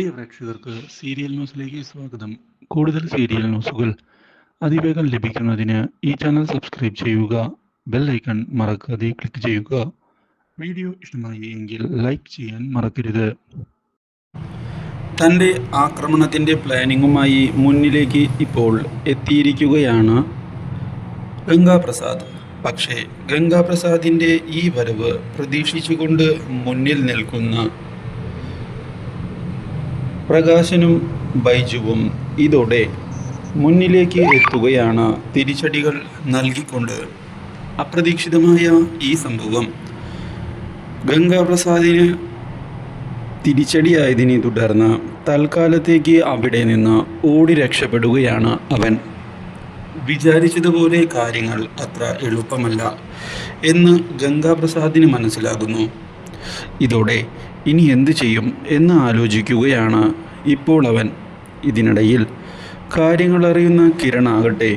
പ്രിയ പ്രേക്ഷകർക്ക് സീരിയൽ ന്യൂസിലേക്ക് സ്വാഗതം. കൂടുതൽ സീരിയൽ ന്യൂസുകൾ അതിവേഗം ലഭിക്കുന്നതിന് ഈ ചാനൽ സബ്സ്ക്രൈബ് ചെയ്യുക ബെൽ ഐക്കൺ മറക്കാതെ ക്ലിക്ക് ചെയ്യുക. വീഡിയോ ഇഷ്ടമായി എങ്കിൽ ലൈക്ക് ചെയ്യാൻ മറക്കരുത്. തന്റെ ആക്രമണത്തിന്റെ പ്ലാനിങ്ങുമായി മുന്നിലേക്ക് ഇപ്പോൾ എത്തിയിരിക്കുകയാണ് ഗംഗാപ്രസാദ്. പക്ഷേ ഗംഗാപ്രസാദിന്റെ ഈ വരവ് പ്രതീക്ഷിച്ചുകൊണ്ട് മുന്നിൽ നിൽക്കുന്ന പ്രകാശനും ബൈജുവും ഇതോടെ മുന്നിലേക്ക് എത്തുകയാണ് തിരിച്ചടികൾ നൽകിക്കൊണ്ട്. അപ്രതീക്ഷിതമായ ഈ സംഭവം ഗംഗാപ്രസാദിന് തിരിച്ചടിയായതിനെ തുടർന്ന് തൽക്കാലത്തേക്ക് അവിടെ നിന്ന് ഓടി രക്ഷപ്പെടുകയാണ് അവൻ. വിചാരിച്ചതുപോലെ കാര്യങ്ങൾ അത്ര എളുപ്പമല്ല എന്ന് ഗംഗാപ്രസാദിന് മനസ്സിലാകുന്നു. ഇതോടെ ഇനി എന്ത് ചെയ്യും എന്ന് ആലോചിക്കുകയാണ് ഇപ്പോൾ അവൻ ഇതിനിടയിൽ. കാര്യങ്ങളറിയുന്ന കിരണാകട്ടെ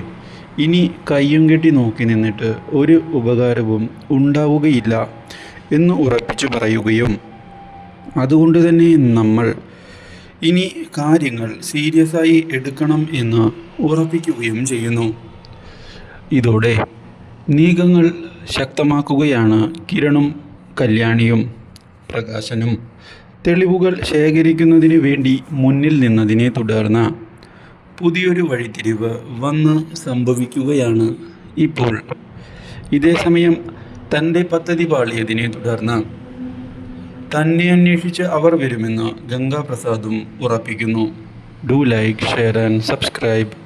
ഇനി കയ്യും കെട്ടി നോക്കി നിന്നിട്ട് ഒരു ഉപകാരവും ഉണ്ടാവുകയില്ല എന്ന് ഉറപ്പിച്ചു പറയുകയും അതുകൊണ്ട് തന്നെ നമ്മൾ ഇനി കാര്യങ്ങൾ സീരിയസ് ആയി എടുക്കണം എന്ന് ഉറപ്പിക്കുകയും ചെയ്യുന്നു. ഇതോടെ നീക്കങ്ങൾ ശക്തമാക്കുകയാണ് കിരണും കല്യാണിയും. പ്രകാശനും. തെളിവുകൾ ശേഖരിക്കുന്നതിന് വേണ്ടി മുന്നിൽ നിന്നതിനെ തുടർന്ന് പുതിയൊരു വഴിത്തിരിവ് വന്ന് സംഭവിക്കുകയാണ് ഇപ്പോൾ. ഇതേ സമയം തന്റെ പദ്ധതി പാളിയതിനെ തുടർന്ന് തന്നെ അന്വേഷിച്ച് അവർ വരുമെന്ന് ഗംഗാപ്രസാദും ഉറപ്പിക്കുന്നു. Do like share and subscribe.